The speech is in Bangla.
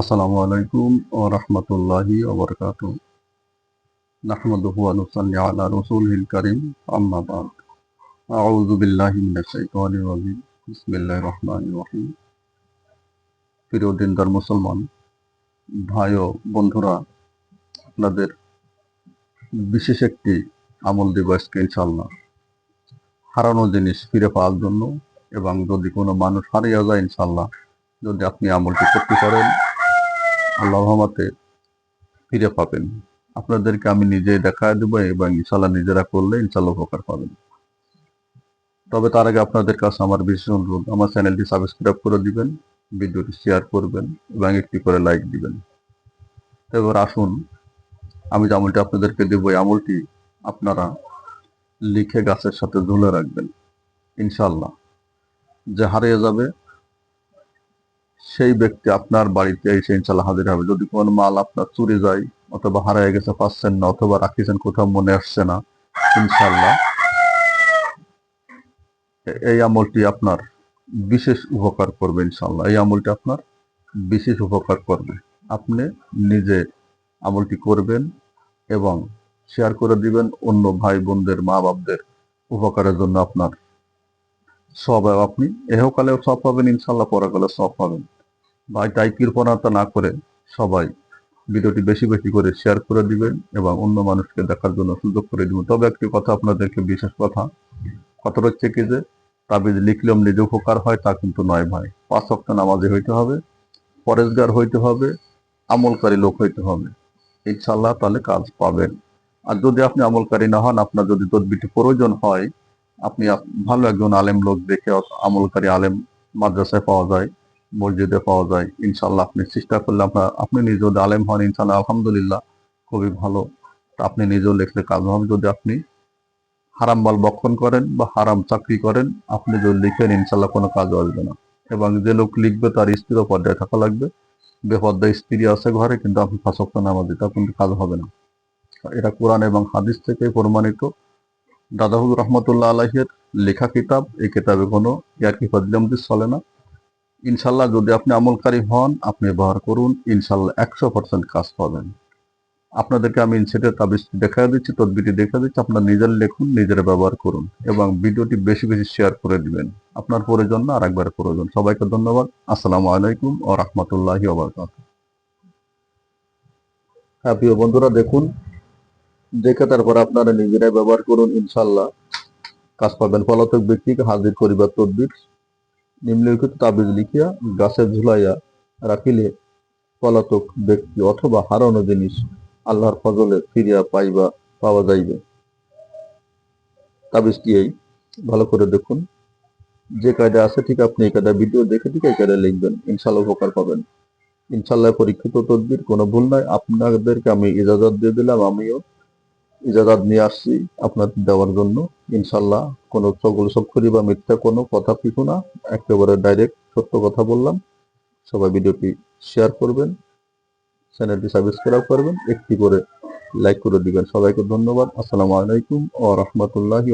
আসসালামু আলাইকুম ও রহমতুল্লাহি ওবরকাত নাহমাদুহু ওয়া নুসাল্লি আলা রাসূলিল কারীম, আম্মা বাদ। আউযু বিল্লাহি মিনাশ শাইতানির রাজিম। রহিম। প্রিয় দিনদার মুসলমান, ভাই ও বন্ধুরা, আপনাদের বিশেষ একটি আমল দিব আজকে ইনশাআল্লাহ। হারানো জিনিস ফিরে পাওয়ার জন্য এবং যদি কোনো মানুষ হারিয়ে যায় ইনশাআল্লাহ, যদি আপনি আমলটি করতে পারেন আল্লাহ ফিরে পাবেন। আপনাদেরকে আমি নিজে দেখা দেবো এবং ইনশাল্লাহ নিজেরা করলে ইনশাল্লাহ উপকার পাবেন। তবে তার আগে আপনাদের কাছে আমার বিশেষ অনুরোধ, আমার চ্যানেলটি সাবস্ক্রাইব করে দিবেন, ভিডিওটি শেয়ার করবেন এবং একটি করে লাইক দিবেন। এবার আসুন, আমি যে আমলটি আপনাদেরকে দেব, এই আমলটি আপনারা লিখে গাছের সাথে ঝুলে রাখবেন ইনশাল্লাহ যে হারিয়ে যাবে সেই ব্যক্তি আপনার বাড়িতে এসে ইনশাল্লাহ হাজির হবে। যদি কোনো মাল আপনার চুরি যায় অথবা হারিয়ে গেছে, পাচ্ছেন না অথবা রাখিছেন, কোথাও মনে আসছে না, ইনশাল্লাহ এই আমলটি আপনার বিশেষ উপকার করবে ইনশাল্লাহ। এই আমলটি আপনার বিশেষ উপকার করবে। আপনি নিজে আমলটি করবেন এবং শেয়ার করে দিবেন অন্য ভাই বোনদের মা বাপদের উপকারের জন্য আপনার সব আপনি এহকালেও সব পাবেন, ইনশাল্লাহ পরকালে সব পাবেন। ভাই, তাই কৃপণতা না করে সবাই ভিডিওটি বেশি বেশি করে শেয়ার করে দিবেন এবং অন্য মানুষকে দেখার জন্য সুযোগ করে দিবেন। তবে একটি কথা আপনাদেরকে বিশেষ কথা, কথাটা হচ্ছে কি যে, তাবিজ লিখলেও নিজে উপকার হয় তা কিন্তু নয় ভাই। পাঁচ সপ্তাহ নামাজি হইতে হবে পরেশগার হইতে হবে, আমলকারী লোক হইতে হবে। ইনশাল্লাহ তাহলে কাজ পাবেন। আর যদি আপনি আমলকারী না হন, আপনার যদি তদবিটি প্রয়োজন হয়, আপনি ভালো একজন আলেম লোক দেখে আমলকারী আলেম মাদ্রাসায় পাওয়া যায়। মসজিদে পাওয়া যায়। ইনশাল্লাহ আপনি চেষ্টা করলে আপনার আপনি নিজে যদি আলেম হন ইনশাল্লাহ আলহামদুলিল্লাহ, খুবই ভালো। তা আপনি নিজেও লিখলে কাজ হবে। যদি আপনি হারাম মাল বক্ষণ করেন বা হারাম চাকরি করেন, আপনি যদি লিখেন ইনশাল্লাহ কোনো কাজ আসবে না। এবং যে লোক লিখবে, তার স্ত্রীও পর্যায়ে থাকা লাগবে। বেপর্দা স্ত্রী আছে ঘরে, কিন্তু আপনি ফাঁসক্ত নামাজ দিতে কিন্তু কাজ হবে না। এটা কোরআন এবং হাদিস থেকে প্রমাণিত। দাদাহুর রহমতুল্লাহ আলাহের লেখা কিতাব, এই কিতাবে কোনো ইয়ারকি ফজলামতি চলে না। ইনশাল্লাহ যদি আপনি আমলকারী হন, আপনি ব্যবহার করুন, ইনশাল্লাহ একশো পার্সেন্ট কাজ পাবেন। আপনাদেরকে আমি ইনসেটের তাবিজ দেখা দিচ্ছি তদবিটি দেখা দিচ্ছি, আপনার নিজের লিখুন, নিজের ব্যবহার করুন এবং ভিডিওটি বেশি বেশি শেয়ার করে দিবেন। আপনার প্রয়োজন না আর একবার প্রয়োজন। সবাইকে ধন্যবাদ। আসসালামু আলাইকুম ও রহমতুল্লাহি হ্যাঁ প্রিয় বন্ধুরা, দেখুন। দেখে তারপর আপনারা নিজেরাই ব্যবহার করুন, ইনশাল্লাহ। কাজ পাবেন পলাতক ব্যক্তিকে হাজির করিবার তদবির। নিম্নলিখিত তাবিজ লিখিয়া গাছে ঝুলাইয়া রাখিলে পলাতক ব্যক্তি অথবা হারানো জিনিস আল্লাহর ফজলে ফিরিয়া পাইবা, পাওয়া যাইবে। তাবিজটি এই। ভালো করে দেখুন। যে কায়দা আছে, ঠিক আপনি এই কায়দা ভিডিও দেখে ঠিক এই কায়দা লিখবেন। ইনশাল্লাহ উপকার পাবেন। ইনশাল্লাহ পরীক্ষিত তদবির, কোনো ভুল নাই। আপনাদেরকে আমি ইজাজত দিয়ে দিলাম, আমিও ইজাজত নিয়ে আসছি আপনাদের দেওয়ার জন্য। ইনশাল্লাহ কোনো সকল সক্ষরি বা মিথ্যা কোনো কথা পিছু না। একেবারে ডাইরেক্ট সত্য কথা বললাম। সবাই ভিডিওটি শেয়ার করবেন চ্যানেলটি সাবস্ক্রাইব করবেন, একটি করে লাইক করে দিবেন। সবাইকে ধন্যবাদ। আসসালামু আলাইকুম ও রহমতুল্লাহি